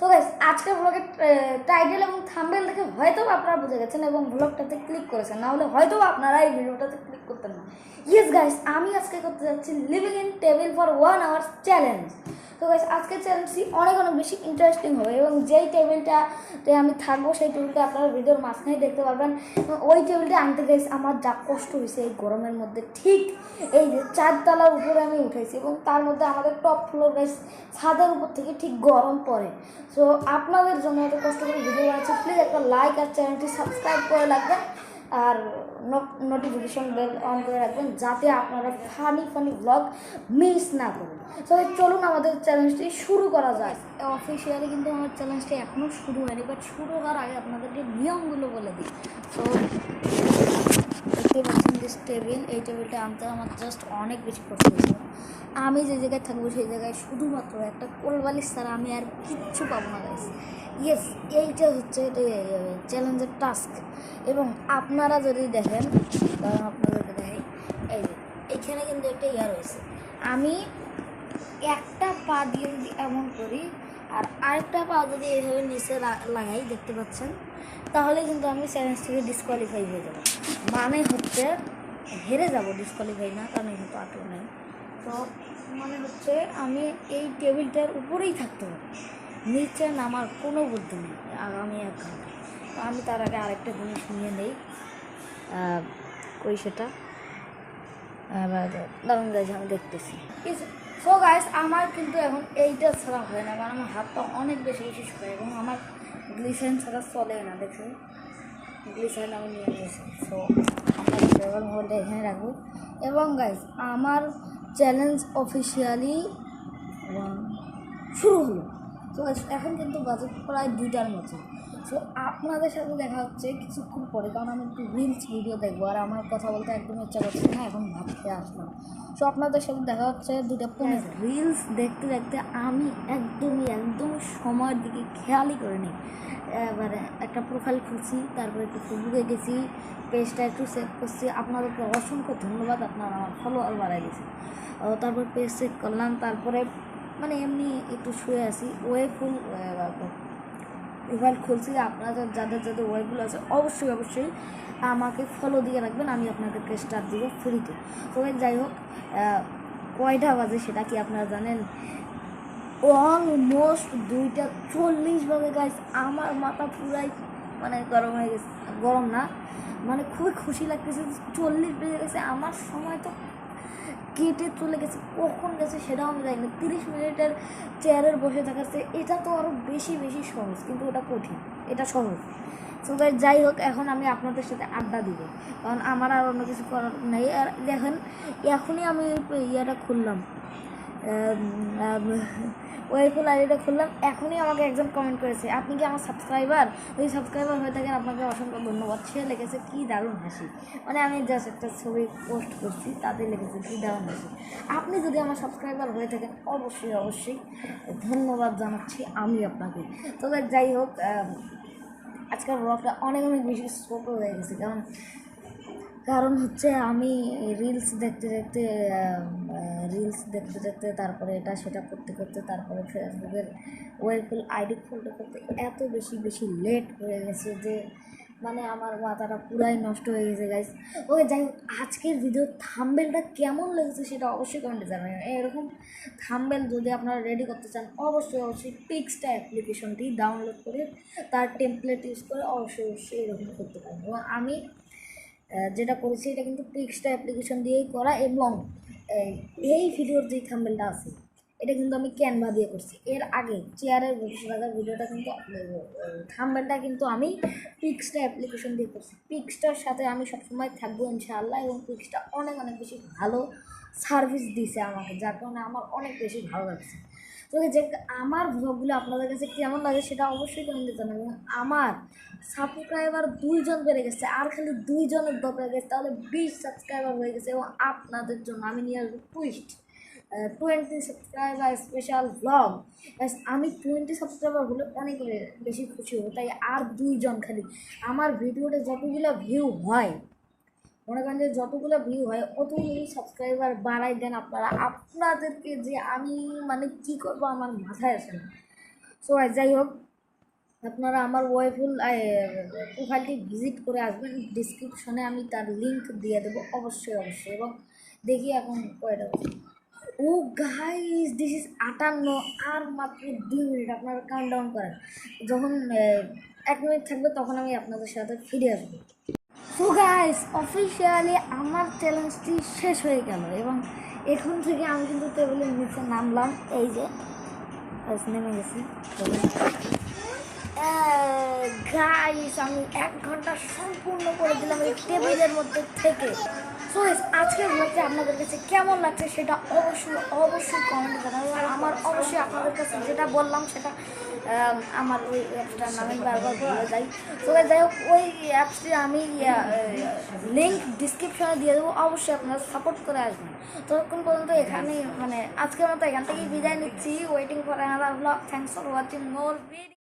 তো গাইস আজকের ব্লগের টাইটেল এবং থামবেল দেখে হয়তো আপনারা বুঝে গেছেন এবং ব্লগটাতে ক্লিক করেছেন, না হলে হয়তো আপনারা এই ভিডিওটাতে ক্লিক করতেন না। ইয়েস গাইস আমি আজকে করতে যাচ্ছি living in table for one hour challenge তো গাইস আজকের চ্যালেঞ্জটি অনেক অনেক বেশি ইন্টারেস্টিং হবে এবং যেই টেবিলটাতে আমি থাকব, সেই টেবিলটা আপনারা ভিডিওর মাঝখানে দেখতে পারবেন। ওই টেবিলটা আনতে গাইস আমার যা কষ্ট হয়েছে এই গরমের মধ্যে, ঠিক এই যে চারতলার উপরে আমি উঠেছি এবং তার মধ্যে আমাদের টপ ফ্লোর গাইস ছাদের উপর থেকে ঠিক গরম পড়ে। সো আপনাদের জন্য এত কষ্ট করে ভিডিও বানাচ্ছি প্লিজ একটা লাইক আর চ্যানেলটি সাবস্ক্রাইব করে রাখবেন। আর নোটিফিকেশন বেল অন করে রাখবেন যাতে আপনারা ফানি ফানি ব্লগ মিস না করেন। তবে চলুন আমাদের চ্যালেঞ্জটি শুরু করা যায় অফিসিয়ালি কিন্তু আমার চ্যালেঞ্জটি এখনও শুরু হয়নি বাট শুরু হওয়ার আগে আপনাদেরকে নিয়মগুলো বলে দিই। সো দেখতে পাচ্ছেন দিস টেবিল এই টেবিলটা আনতে আমার জাস্ট অনেক বেশি কষ্ট হয়েছিল আমি যে জায়গায় থাকব সেই জায়গায় শুধুমাত্র একটা কোলবালিশ ছাড়া আমি আর কিচ্ছু পাবো না গাইস ইয়েস এইটা হচ্ছে চ্যালেঞ্জের টাস্ক এবং আপনারা যদি দেখেন কারণ আপনাদেরকে দেখাই। এই এখানে কিন্তু একটা ইয়ার রয়েছে। আমি একটা পা দিয়ে যদি এমন করি আর আরেকটা পা যদি এইভাবে নিচে লাগাই, দেখতে পাচ্ছেন, তাহলে কিন্তু আমি চ্যালেঞ্জ থেকে ডিসকোয়ালিফাই হয়ে যাব। মানে হচ্ছে হেরে যাব ডিসকোয়ালিফাই না, কারণ এখানে তো আটক নেই। তো মানে হচ্ছে আমি এই টেবিলটার উপরেই থাকতে হবে। নিচে নামার কোনো বুদ্ধি নেই আগামী এক। ঘণ্টা তো আমি তার আগে আরেকটা জিনিস নিয়ে নেই। কই সেটা। দারুণ গাইজ আমি দেখতেছি। সো গাইস আমার কিন্তু এখন এইটা ছাড়া হয় না, কারণ আমার হাতটা অনেক বেশি বেশি শুকায় এবং আমার গ্লিসাইন ছাড়া চলে না দেখে গ্লিসাইন আমি নিয়ে নিয়েছি। সো আমরা ফ্লেভার মোবাইলটা এখানে রাখব। এবং গাইস আমার চ্যালেঞ্জ অফিসিয়ালি শুরু হলো। তো এখন কিন্তু বাজে প্রায় দুইটার মতো। সো আপনাদের সাথে দেখা হচ্ছে কিছুক্ষণ পরে, কারণ আমি একটু রিলস ভিডিও দেখব, আর আমার কথা বলতে একদম ইচ্ছা করছে না, এখন ভাবতে আসলাম। সো আপনাদের সাথে দেখা হচ্ছে দুইটা পনেরো রিলস দেখতে দেখতে আমি একদমই একদম সময়ের দিকে খেয়ালই করিনি। এবারে একটা প্রোফাইল খুলছি, তারপরে একটু ফেসবুকে গেছি পেজটা একটু সেভ করছি। আপনাদেরকে অসংখ্য ধন্যবাদ, আপনারা আমার ফলোয়ার বাড়াই গেছে তারপর পেজ চেক করলাম, তারপরে মানে এমনি একটু শুয়ে আছি। ওয়ে ফুল প্রোফাইল খুলছি, আপনারা যাদের যাদের ওয়েবগুলো আছে, অবশ্যই অবশ্যই আমাকে ফলো দিয়ে রাখবেন, আমি আপনাদেরকে স্টার দিব ফ্রিতে তো যাই হোক কয়টা বাজে সেটা কি আপনারা জানেন? অলমোস্ট দুইটা চল্লিশ বাজে গাইস আমার মাথা পুরাই মানে গরম হয়ে গেছে, গরম না। মানে খুবই খুশি লাগতেছে চল্লিশ বেজে গেছে, আমার সময় তো কেটে চলে গেছে, কখন গেছে সেটাও আমি জানি না। তিরিশ মিনিটের চেয়ারের বসে থাকাচ্ছে এটা তো আরও বেশি বেশি সহজ, কিন্তু ওটা কঠিন, এটা সহজ। গাইস যাই হোক, এখন আমি আপনাদের সাথে আড্ডা দিব, কারণ আমার আর অন্য কিছু করার নেই। আর দেখেন, এখনই আমি ইয়েটা খুললাম। ওয়েফুল আইডিটা খুললাম এখনই আমাকে একজন কমেন্ট করেছে আপনি কি আমার সাবস্ক্রাইবার যদি সাবস্ক্রাইবার হয়ে থাকেন আপনাকে অসংখ্য ধন্যবাদ। সে লিখেছে কী দারুণ হাসি। মানে আমি জাস্ট একটা ছবি পোস্ট করছি তাতে লিখেছে কী দারুণ হাসি। আপনি যদি আমার সাবস্ক্রাইবার হয়ে থাকেন অবশ্যই অবশ্যই ধন্যবাদ জানাচ্ছি আমি আপনাকে। তবে যাই হোক আহ, আজকের ব্লগটা অনেক অনেক বেশি ছোটো হয়ে গেছে। কারণ কারণ হচ্ছে আমি রিলস দেখতে দেখতে রিলস দেখতে দেখতে, তারপরে এটা, সেটা করতে করতে, তারপরে ফেসবুকের ওয়েবফুল আইডি খুলতে করতে এত বেশি বেশি লেট হয়ে গেছে যে মানে আমার মাথাটা পুরাই নষ্ট হয়ে গেছে গাইস ওকে যাই হোক, আজকের ভিডিও থাম্বেলটা কেমন লেগেছে সেটা অবশ্যই কমেন্টে জানাবেন। এরকম থাম্বেল যদি আপনারা রেডি করতে চান, অবশ্যই অবশ্যই পিক্সটা অ্যাপ্লিকেশনটি ডাউনলোড করে তার টেমপ্লেট ইউজ করে অবশ্যই অবশ্যই এরকম করতে পারেন। এবং আমি যেটা করেছি, এটা কিন্তু পিক্সটা অ্যাপ্লিকেশন দিয়েই করা এবং এই, ভিডিওর যে থাম্বেলটা আছে এটা কিন্তু আমি ক্যানভা দিয়ে করছি। এর আগে চেয়ারের বসে ভিডিওটা কিন্তু থাম্বেলটা কিন্তু আমি পিক্সটা অ্যাপ্লিকেশন দিয়ে করছি। পিক্সটার সাথে আমি সবসময় থাকব ইনশাআল্লাহ এবং পিক্সটা অনেক অনেক বেশি ভালো সার্ভিস দিছে আমাকে যার কারণে আমার অনেক বেশি ভালো লাগছে। তো যে আমার ভ্লগগুলো আপনাদের কাছে কেমন লাগে সেটা অবশ্যই কমেন্টে জানাবেন। আমার সাবস্ক্রাইবার দুইজন বেড়ে গেছে, আর খালি দুইজনের দরকার গেছে, তাহলে বিশ সাবস্ক্রাইবার হয়ে গেছে এবং আপনাদের জন্য আমি নিয়ে আসব twist twenty subscriber special blog আমি টোয়েন্টি সাবস্ক্রাইবার হলে অনেক বেশি খুশি হব, তাই আর দুইজন খালি। আমার ভিডিওতে যতগুলো ভিউ হয় মনে করেন যে যতগুলো ভিউ হয় অতগুলো সাবস্ক্রাইবার বাড়াই দেন আপনারা। আপনাদেরকে যে আমি মানে কি করব আমার মাথায় আসে না। সো যাই হোক, আপনারা আমার ওয়েবুল প্রোফাইলটি ভিজিট করে আসবেন। ডিসক্রিপশনে আমি তার লিঙ্ক দিয়ে দেবো, অবশ্যই অবশ্যই। এবং দেখি এখন কয়টা ও গাইস দিস ইজ আটান্ন আর মাত্র দুই মিনিট। আপনারা কাউন্ট ডাউন করেন। যখন এক মিনিট থাকবে, তখন আমি আপনাদের সাথে ফিরে আসব। সো গাইস অফিসিয়ালি আমার চ্যালেঞ্জটি শেষ হয়ে গেল এবং এখন থেকে আমি কিন্তু টেবিলের নিচে নামলাম। এই যে নেমে গেছি। গাইস আমি এক ঘণ্টা সম্পূর্ণ করে দিলাম এই টেবিলের মধ্যে থেকে। সো আজকের ব্লগটা আপনাদের কাছে কেমন লাগছে সেটা অবশ্যই অবশ্যই কমেন্ট জানাবেন। আর আমার অবশ্যই আপনাদের কাছে যেটা বললাম সেটা আমার ওই অ্যাপসটার নামে বারবার বলে যাই। তো যাই হোক, ওই অ্যাপসটি আমি লিঙ্ক ডিসক্রিপশনে দিয়ে দেবো। অবশ্যই আপনারা সাপোর্ট করে আসবেন। ততক্ষণ পর্যন্ত এখানেই মানে আজকের মতো এখান থেকেই বিদায় নিচ্ছি। Waiting for another blog thanks for watching more video